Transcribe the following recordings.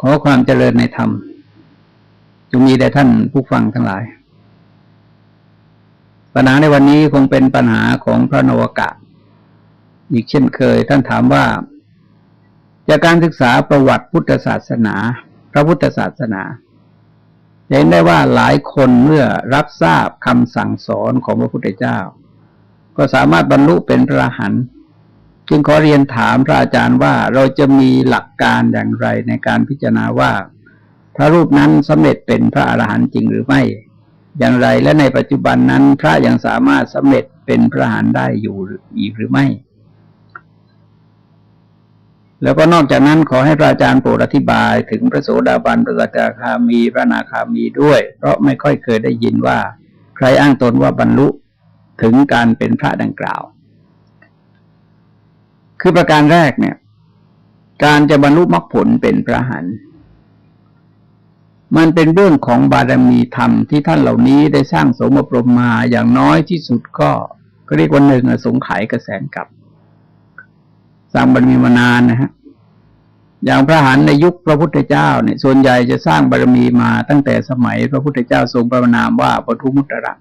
ขอความเจริญในธรรม จงมีแด่ท่านผู้ฟังทั้งหลาย ปัญหาในวันนี้คงเป็นปัญหาของพระนวกะ อีกเช่นเคยท่านถามว่า จากการศึกษาประวัติพุทธศาสนา พระพุทธศาสนาเห็นได้ว่าหลายคนเมื่อรับทราบคำสั่งสอนของพระพุทธเจ้า ก็สามารถบรรลุเป็นพระหันต์ จึงขอเรียนถามพระอาจารย์ว่าเราจะมีหลักการอย่างไรในการพิจารณาว่า พระรูปนั้นสำเร็จเป็นพระอรหันต์จริงหรือไม่ อย่างไรและในปัจจุบันนั้นพระยังสามารถสำเร็จเป็นพระอรหันต์ได้อยู่อีกหรือไม่ แล้วก็นอกจากนั้นขอให้พระอาจารย์โปรดอธิบายถึงพระโสดาบันพระสกทาคามีพระนาคามีด้วย เพราะไม่ค่อยเคยได้ยินว่า ใครอ้างตนว่าบรรลุถึงการเป็นพระดังกล่าว คือประการแรกเนี่ย การจะบรรลุมรรคผลเป็นพระหันมันเป็นเรื่องของบารมีธรรมที่ท่านเหล่านี้ได้สร้างสมบรมมาอย่างน้อยที่สุดก็ก็เรียกว่าหนึ่งสงไขกระแสนกับ สร้างบารมีมานานนะฮะอย่างพระหันในยุคพระพุทธเจ้าเนี่ย ส่วนใหญ่จะสร้างบารมีมาตั้งแต่สมัยพระพุทธเจ้าทรงพระนามว่าปทุมุตระ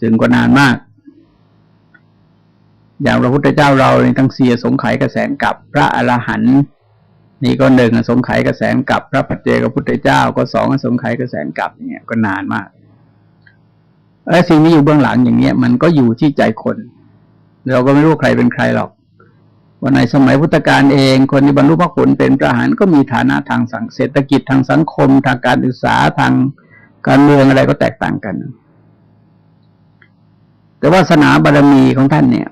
ซึ่งก็นานมาก อย่างพระพุทธเจ้าเราในทั้งเสียสงไขกระแสงกับพระอรหันต์นี่ก็หนึ่งสงไขกระแสงกับพระปัจเจกพุทธเจ้าก็สองสงไขกระแสงกับเนี่ยก็นานมากไอ้สิ่งนี้อยู่เบื้องหลังอย่างเนี้ยมันก็อยู่ที่ใจคน เราก็ไม่รู้ใครเป็นใครหรอกวันในสมัยพุทธกาลเอง คนที่บรรลุพระผลเป็นพระหันก็มีฐานะทางสังเศรษฐกิจทางสังคม ทางการศึกษาทางการเมืองอะไรก็แตกต่างกัน แต่ว่าสนาบารมีของท่านเนี่ย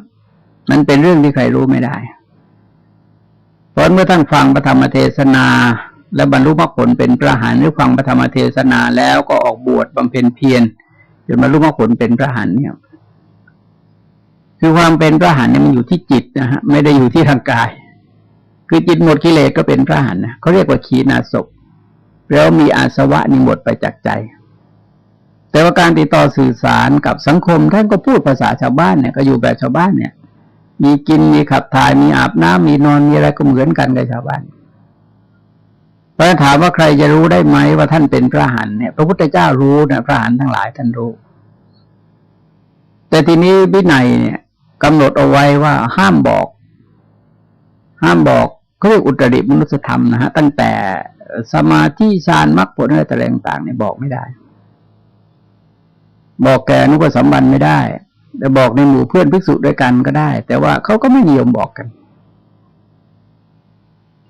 มันเป็นเรื่องที่ใครรู้ไม่ได้ เพราะเมื่อท่านฟังพระธรรมเทศนา และบรรลุมรรคผลเป็นพระหานหรือฟังพระธรรมเทศนาแล้วก็ออกบวชบำเพ็ญเพียรจนบรรลุมรรคผลเป็นพระหานเนี่ย คือความเป็นพระหานเนี่ยมันอยู่ที่จิตนะฮะไม่ได้อยู่ที่ทางกาย คือจิตหมดกิเลสก็เป็นพระหานนะเขาเรียกว่าขีณาศพแล้วมีอาสวะนี่หมดไปจากใจแต่ว่าการติดต่อสื่อสารกับสังคมท่านก็พูดภาษาชาวบ้านเนี่ยก็อยู่แบบชาวบ้านเนี่ย มีกินมีขับถ่ายมีอาบน้ำมีนอนมีอะไรก็เหมือนกันกับชาวบ้านพระถามว่าใครจะรู้ได้ไหมว่าท่านเป็นพระหันเนี่ย พระพุทธเจ้ารู้นะพระหันทั้งหลายท่านรู้ แต่ทีนี้วินัยเนี่ยกำหนดเอาไว้ว่าห้ามบอก ห้ามบอกเขาเรียกอุตริมนุสธรรมนะฮะตั้งแต่สมาธิฌานมรรคผลอะไรต่างๆเนี่ยบอกไม่ได้ บอกแกนุปสัมบันไม่ได้ แต่บอกในหมู่เพื่อนภิกษุด้วยกันก็ได้ แต่ว่าเขาก็ไม่นิยมบอกกัน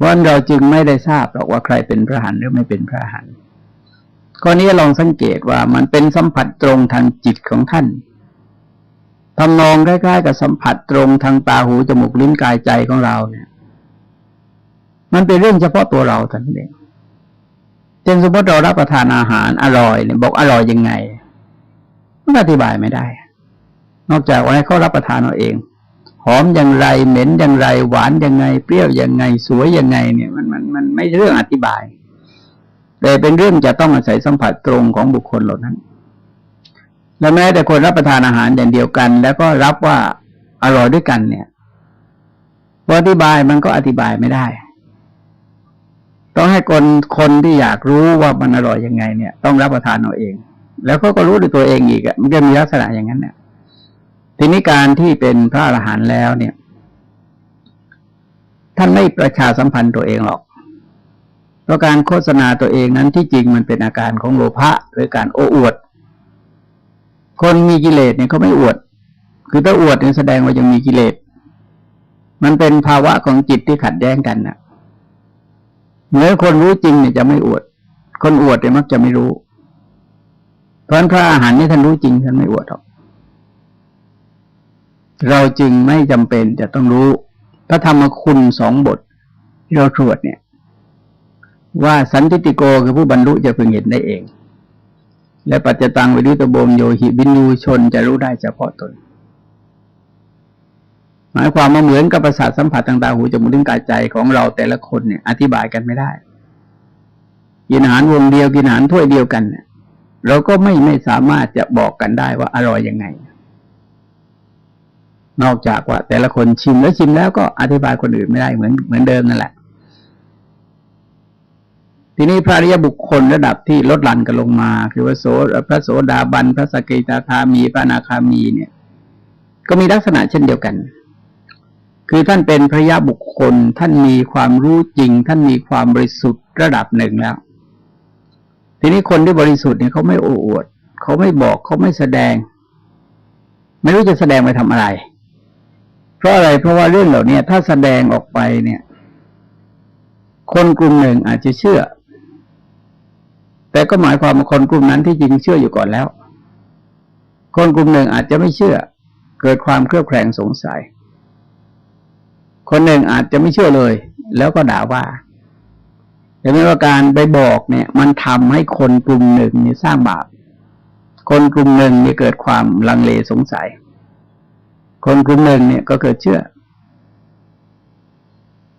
วันเราจึงไม่ได้ทราบหรอกว่าใครเป็นพระหันหรือไม่เป็นพระหันข้อนี้ลองสังเกตว่ามันเป็นสัมผัสตรงทางจิตของท่านทำนองใกล้ๆกับสัมผัสตรงทางตาหูจมูกลิ้นกายใจของเราเนี่ย มันเป็นเรื่องเฉพาะตัวเราท่านเองเช่นสมมติเรารับประทานอาหารอร่อยเนี่ยบอกอร่อยยังไงมันอธิบายไม่ได้ นอกจากว่าให้เขารับประทานเอาเองหอมอย่างไรเหม็นอย่างไร หวานยังไง เปรี้ยวยังไง สวยยังไง เนี่ย มันมันมันไม่เรื่องอธิบาย แต่เป็นเรื่องจะต้องอาศัยสัมผัสตรงของบุคคลเหล่านั้น และแม้แต่คนรับประทานอาหารอย่างเดียวกัน แล้วก็รับว่าอร่อยด้วยกันเนี่ยอธิบายมันก็อธิบายไม่ได้ต้องให้คนคนที่อยากรู้ว่ามันอร่อยยังไงเนี่ย ต้องรับประทานเอาเอง แล้วเขาก็รู้ด้วยตัวเองอีกอะมันจะมีลักษณะอย่างนั้นเนี่ย ทีนี้การที่เป็นพระอรหันต์แล้วเนี่ย ท่านไม่ประชาสัมพันธ์ตัวเองหรอก เพราะการโฆษณาตัวเองนั้นที่จริงมันเป็นอาการของโลภะหรือการโอ้อวด คนมีกิเลสเนี่ยเขาไม่อวด คือถ้าอวดเนี่ยแสดงว่ายังมีกิเลส มันเป็นภาวะของจิตที่ขัดแย้งกันนะเมื่อคนรู้จริงเนี่ยจะไม่อวด คนอวดเนี่ยมักจะไม่รู้ เพราะพระอาหารนี่ท่านรู้จริงท่านไม่อวดหรอก เราจึงไม่จำเป็นจะต้องรู้ พระธรรมคุณสองบทที่เราตรวจเนี่ย ว่าสันติติโกคือผู้บรรลุจะพึงเห็นได้เอง และปัจจตังวิริตโบมโยหิบินูชนจะรู้ได้เฉพาะตน หมายความว่าเหมือนกับประสาทสัมผัสต่างๆหูจมูกลิ้นกายใจของเราแต่ละคนเนี่ย อธิบายกันไม่ได้กินอาหารวงเดียวกินอาหารถ้วยเดียวกันเนี่ยเราก็ไม่ไม่สามารถจะบอกกันได้ว่าอร่อยยังไง นอกจากว่า แต่ละคนชิมแล้วชิมแล้วก็อธิบายคนอื่นไม่ได้เหมือนเหมือนเดิมนั่นแหละ ทีนี้พระริยบุคคลระดับที่ลดหลั่นกันลงมา คือว่าโสพระโสดาบัน พระสกิตาคามี พระนาคามีเนี่ย ก็มีลักษณะเช่นเดียวกัน คือท่านเป็นพระยะบุคคล ท่านมีความรู้จริง ท่านมีความบริสุทธิ์ระดับหนึ่งแล้ว ทีนี้คนที่บริสุทธิ์เนี่ยเขาไม่โอ้อวด เขาไม่บอกเขาไม่แสดง ไม่รู้จะแสดงไปทำอะไร ราะอะไรเพราะว่าเรื่องเหล่านี้ถ้าแสดงออกไปเนี่ย คนกลุ่มหนึ่งอาจจะเชื่อ แต่ก็หมายความว่าคนกลุ่มนั้นที่จริงเชื่ออยู่ก่อนแล้ว คนกลุ่มหนึ่งอาจจะไม่เชื่อ เกิดความเครือบแคลงสงสัย คนหนึ่งอาจจะไม่เชื่อเลย แล้วก็ด่าว่าแต่ไม่ว่าการไปบอกเนี่ย มันทำให้คนกลุ่มหนึ่งเนี่ยสร้างบาปคนกลุ่มหนึ่งเนี่ยเกิดความลังเลสงสัย คนกลุ่มหนึ่งเนี่ยก็เกิดเชื่อ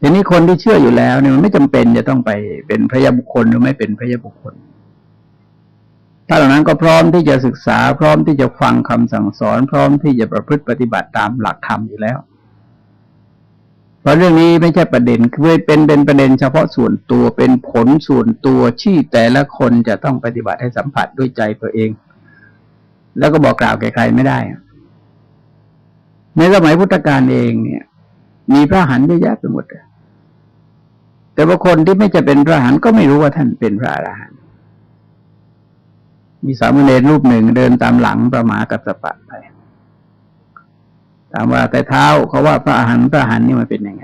ทีนี้คนที่เชื่ออยู่แล้วเนี่ยมันไม่จำเป็นจะต้องไปเป็นพระยาบุคคลหรือไม่เป็นพระยาบุคคลถ้าเหล่านั้นก็พร้อมที่จะศึกษา พร้อมที่จะฟังคำสั่งสอน พร้อมที่จะประพฤติปฏิบัติตามหลักธรรมอยู่แล้ว เพราะเรื่องนี้ไม่ใช่ประเด็นคือเป็นเป็นประเด็นเฉพาะส่วนตัวเป็นผลส่วนตัวที่แต่ละคนจะต้องปฏิบัติให้สัมผัสด้วยใจตัวเอง แล้วก็บอกกล่าวแก่ใครไม่ได้ ในสมัยพุทธกาลเองเนี่ย มีพระหันเยอะแยะไปหมดแต่ว่าคนที่ไม่จะเป็นพระหันก็ไม่รู้ว่าท่านเป็นพระอรหันต์มีสามเณรรูปหนึ่งเดินตามหลังประมากับสปะไปถามว่าแต่เท้าเขาว่าพระอาหารพระอาหารนี่มันเป็นยังไง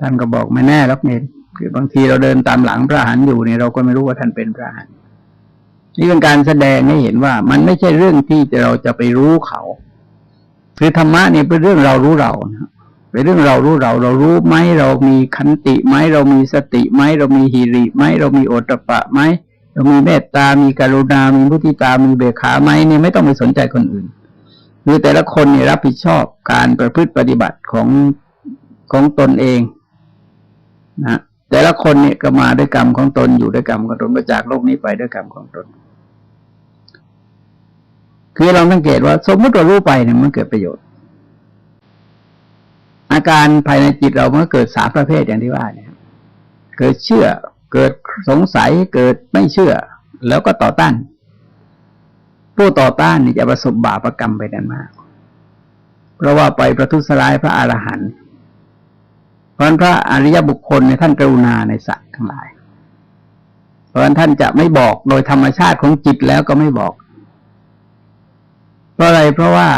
ท่านก็บอกไม่แน่หรอกเนรคือบางทีเราเดินตามหลังพระหารอยู่เนี่ยเราก็ไม่รู้ว่าท่านเป็นพระหารนี่เป็นการแสดงให้เห็นว่า มันไม่ใช่เรื่องที่เราจะไปรู้เขา คือธรรมะนี่เป็นเรื่องเรารู้เรานะเป็นเรื่องเรารู้เราเรารู้ไหมเรามีขันติไหมเรามีสติไหมเรามีหิริไหมเรามีโอตปะไหมเรามีเมตตา มีกรุณา มีมุทิตา มีเบขาไหมเนี่ไม่ต้องไปสนใจคนอื่นคือแต่ละคนเนี่ยรับผิดชอบการประพฤติปฏิบัติของของตนเองนะแต่ละคนเนี่ยก็มาด้วยกรรมของตนอยู่ด้วยกรรมของตนก็จากโลกนี้ไปด้วยกรรมของตน คือเราสังเกตว่า สมมติเรารู้ไปเนี่ยมันเกิดประโยชน์ อาการภายในจิตเรามื่อเกิดสามประเภทอย่างที่ว่าเนี่ย เกิดเชื่อ เกิดสงสัย เกิดไม่เชื่อ แล้วก็ต่อต้าน ผู้ต่อต้านนี่จะประสบบาปรกรรมไปนันมาก เพราะว่าไปประทุษร้ายพระอรหันต์เพราะพระอริยบุคคลในท่านกรุณาในสัตว์ทั้งหลาย เพราะท่านจะไม่บอกโดยธรรมชาติของจิตแล้วก็ไม่บอก ราะอะไรเพราะว่า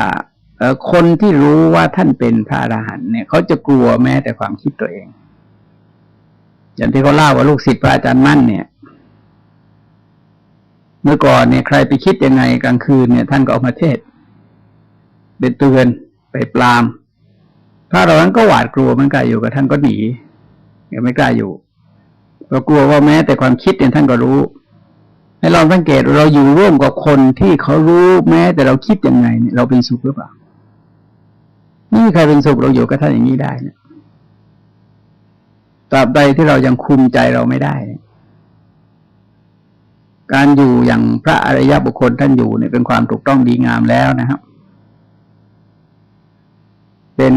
คนที่รู้ว่าท่านเป็นพระอรหันต์เนี่ยเขาจะกลัวแม้แต่ความคิดตัวเอง อย่างที่เขาเล่าว่าลูกศิษย์พระอาจารย์มั่นเนี่ย เมื่อก่อนเนี่ยใครไปคิดยังไงกลางคืนเนี่ย ท่านก็ออกมาเทศเป็นเตือนไปปรามพระเรานั้นก็หวาดกลัวมันกล้าอยู่กับท่านก็หนียังไม่กล้าอยู่เรากลัวว่าแม้แต่ความคิดเนี่ยท่านก็รู้ ให้ลองสังเกตเราอยู่ร่วมกับคนที่เขารู้แม้ แต่เราคิดยังไงเนี่ยเราเป็นสุขหรือเปล่าไม่มีใครเป็นสุขเราอยู่กับท่านอย่างนี้ได้นี่ยตราบใดที่เรายังคุมใจเราไม่ได้ การอยู่อย่างพระอริยบุคคลท่านอยู่เนี่ยเป็นความถูกต้องดีงามแล้วนะครับ เป็น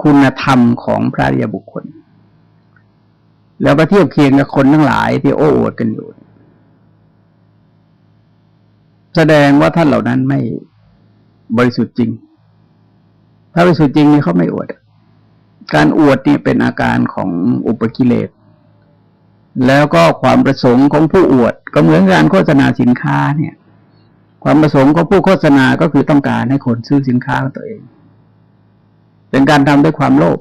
คุณธรรมของพระอริยบุคคล แล้วก็เทียบเคียงกับคนทั้งหลายที่โอ้อวดกันอยู่ แสดงว่าท่านเหล่านั้นไม่บริสุทธิ์จริง ถ้าบริสุทธิ์จริงนี่เขาไม่อวด การอวดนี่เป็นอาการของอุปกิเลส แล้วก็ความประสงค์ของผู้อวด ก็เหมือนการโฆษณาสินค้าเนี่ย ความประสงค์ของผู้โฆษณาก็คือต้องการให้คนซื้อสินค้าของตัวเอง เป็นการทำด้วยความโลภ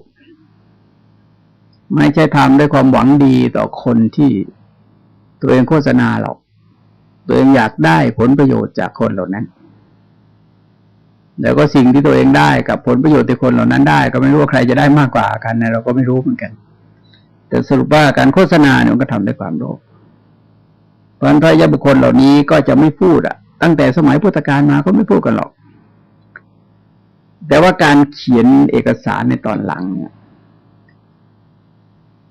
ไม่ใช่ทำด้วยความหวังดีต่อคนที่ตัวเองโฆษณาหรอก ตัวเองอยากได้ผลประโยชน์จากคนเหล่านั้นแล้วก็สิ่งที่ตัวเองได้กับผลประโยชน์ที่คนเหล่านั้นได้ ก็ไม่รู้ว่าใครจะได้มากกว่ากันนะเราก็ไม่รู้เหมือนกัน แต่สรุปว่าการโฆษณาเนี่ยมันก็ทำด้วยความโลภเพราะพระยาบุคคลเหล่านี้ก็จะไม่พูดอะตั้งแต่สมัยพุทธกาลมาก็ไม่พูดกันหรอก แต่ว่าการเขียนเอกสารในตอนหลังเนี่ย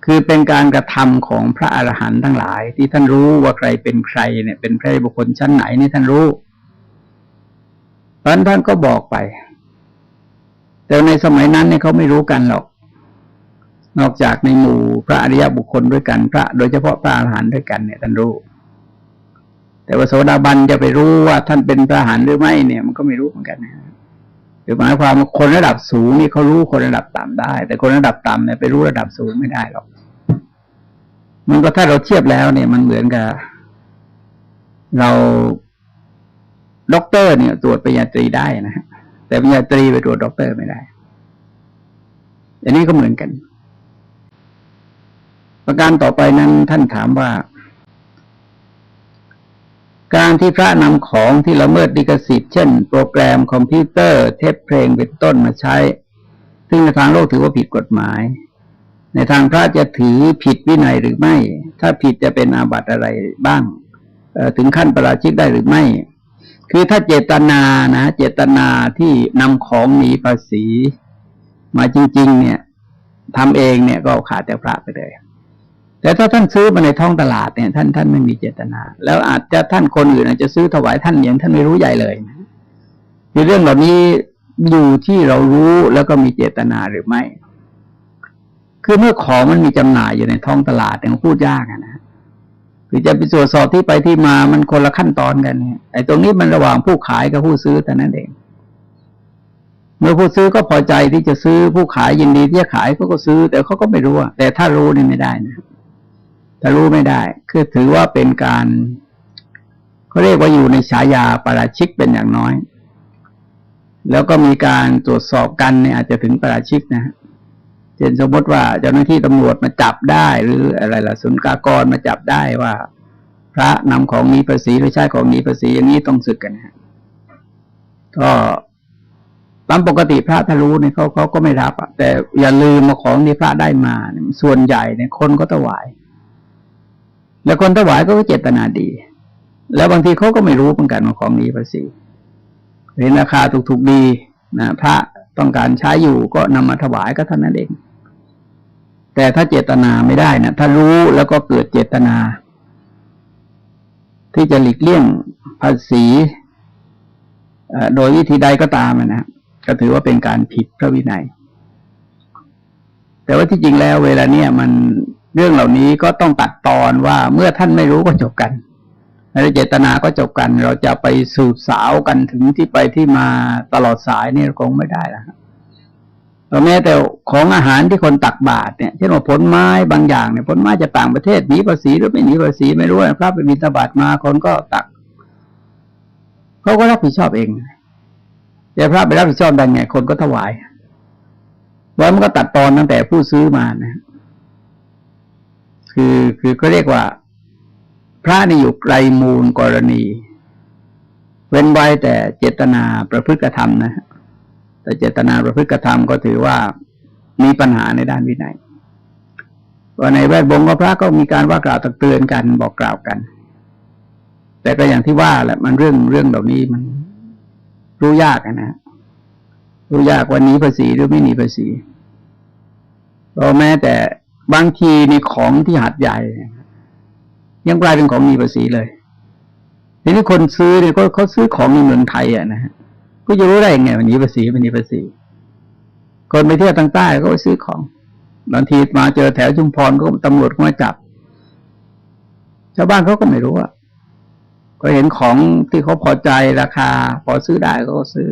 คือเป็นการกระทำของพระอรหันต์ทั้งหลาย ที่ท่านรู้ว่าใครเป็นใครเนี่ย เป็นพระบุคคลชั้นไหนนี่ท่านรู้เพราะท่านก็บอกไป แต่ในสมัยนั้นเนี่ยเขาไม่รู้กันหรอก นอกจากในหมู่พระอริยบุคคลด้วยกันพระ โดยเฉพาะพระอรหันต์ด้วยกันเนี่ยท่านรู้ แต่ว่าโสดาบันจะไปรู้ว่าท่านเป็นพระอรหันต์หรือไม่เนี่ย มันก็ไม่รู้เหมือนกันนะหรือหมายความว่าคนระดับสูงนี่เขารู้คนระดับต่ำได้ แต่คนระดับต่ำเนี่ยไปรู้ระดับสูงไม่ได้หรอก มันก็ถ้าเราเทียบแล้วเนี่ยมันเหมือนกับ เราด็อกเตอร์เนี่ย ตรวจปริญญาตรีได้นะฮะแต่ปริญญาตรีไปตรวจด็อกเตอร์ไม่ได้ อันนี้ก็เหมือนกัน ประการต่อไปนั้นท่านถามว่า การที่พระนำของที่ละเมิดลิขสิทธิ์เช่น โปรแกรมคอมพิวเตอร์ เทปเพลงเป็นต้นมาใช้ ซึ่งในทางโลกถือว่าผิดกฎหมาย ในทางพระจะถือผิดวินัยหรือไม่ ถ้าผิดจะเป็นอาบัติอะไรบ้าง ถึงขั้นประราชิกได้หรือไม่ คือถ้าเจตนานะ เจตนาที่นำของหนีภาษี มาจริง ๆ เนี่ยทำเองเนี่ยก็ขาดแต่พระไปเลย แต่ถ้าท่านซื้อมาในท้องตลาดเนี่ย ท่านท่านไม่มีเจตนา แล้วอาจจะท่านคนอื่นอาจจะซื้อถวายท่านอย่างท่านไม่รู้ใหญ่เลยนะคือเรื่องเหล่านี้อยู่ที่เรารู้แล้วก็มีเจตนาหรือไม่ คือเมื่อของมันมีจำหน่ายอยู่ในท้องตลาดเนี่ยพูดยากนะคือจะไปตรวจสอบที่ไปที่มามันคนละขั้นตอนกันไอ้ตรงนี้มันระหว่างผู้ขายกับผู้ซื้อแต่นั้นเอง เมื่อผู้ซื้อก็พอใจที่จะซื้อผู้ขายยินดีที่จะขายเขาก็ซื้อ แต่เขาก็ไม่รู้แต่ถ้ารู้นี่ไม่ได้นะถ้ารู้ไม่ได้ คือถือว่าเป็นการเขาเรียกว่าอยู่ในฉายาปราชิกเป็นอย่างน้อย แล้วก็มีการตรวจสอบกันเนี่ยอาจจะถึงปราชิกนะ เช่นสมมติว่าเจ้าหน้าที่ตำรวจมาจับได้ หรืออะไรล่ะสุนกากรมาจับได้ว่า พระนำของมีภาษีหรือใช้ของมีภาษีอย่างนี้ต้องสึกกันนะก็ตามปกติพระถ้ารู้เนี่ยเขาเขาก็ไม่รับอะแต่อย่าลืมมาของที่พระได้มาส่วนใหญ่เนี่ยคนก็ถวาย แล้วคนถวายก็เจตนาดี แล้วบางทีเขาก็ไม่รู้เหมือนกันว่าของนี้ภาษีเห็นราคาถูกๆดีนะพระต้องการใช้อยู่ก็นำมาถวายก็เท่านั้นเอง แต่ถ้าเจตนาไม่ได้นะถ้ารู้แล้วก็เกิดเจตนา ที่จะหลีกเลี่ยงภาษีโดยวิธีใดก็ตามนะก็ถือว่าเป็นการผิดพระวินัย แต่ว่าที่จริงแล้วเวลาเนี้ยมันเรื่องเหล่านี้ก็ต้องตัดตอนว่าเมื่อท่านไม่รู้ก็จบกันแล้วเจตนาก็จบกัน เราจะไปสืบสาวกันถึงที่ไปที่มาตลอดสายนี่คงไม่ได้แล้ว เราแม้แต่ของอาหารที่คนตักบาตรเนี่ยเช่นว่าผลไม้บางอย่างเนี่ยผลไม้จะต่างประเทศหนีภาษีหรือไม่หนีภาษีไม่รู้นะพระไปมีตบาตมาคนก็ตักเขาก็รับผิดชอบเองแต่พระไปรับผิดชอบได้ไงคนก็ถวายว่ามันก็ตัดตอนตั้งแต่ผู้ซื้อมานะ คือคือก็เรียกว่า พระนี่อยู่ไกลมูลกรณี เว้นไว้แต่เจตนาประพฤติกระทำนะ แต่เจตนาประพฤติกระทำก็ถือว่ามีปัญหาในด้านวินัยว่าในแวดวงก็พระก็มีการว่ากล่าวตักเตือนกันบอกกล่าวกัน แต่ก็อย่างที่ว่าแหละมันเรื่องเรื่องเหล่านี้มันรู้ยากนะ รู้ยากว่านี้ภาษีหรือไม่หนีภาษีเราแม้แต่บางทีในของที่หัดใหญ่ ยังกลายเป็นของมีภาษีเลยทีนี้คนซื้อเนี่ยก็เขาซื้อของในเมืองไทยอะนะฮะ ก็จะรู้ได้ยังไงวันนี้ภาษีวันนี้ภาษีคนไปเที่ยวทางใต้ก็ไปซื้อของบางทีมาเจอแถวชุมพรก็ตำรวจก็มาจับ ชาวบ้านเขาก็ไม่รู้อะก็เห็นของที่เขาพอใจราคา พอซื้อได้ก็ซื้อ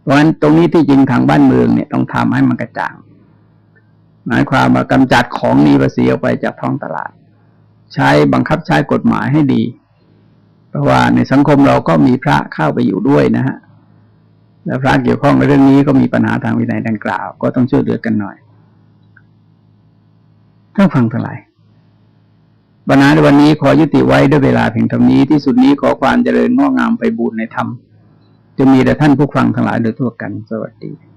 เพราะฉะนั้นตรงนี้ที่จริงทางบ้านเมืองเนี่ยต้องทำให้มันกระจ่างหมายความว่ากำจัดของนี้ภาษีออกไปจากท้องตลาด ใช้บังคับใช้กฎหมายให้ดี เพราะว่าในสังคมเราก็มีพระเข้าไปอยู่ด้วยนะฮะ และพระเกี่ยวข้องในเรื่องนี้ก็มีปัญหาทางวินัยดังกล่าว ก็ต้องช่วยเหลือกันหน่อยท่านฟังทั้งหลายปัญหาในวันนี้ขอยุติไว้ด้วยเวลาเพียงเท่านี้ที่สุดนี้ขอความเจริญงอกงามไปบูรณนธรรมจะมีแต่ท่านผู้ฟังทั้งหลายโดยทั่วกันสวัสดี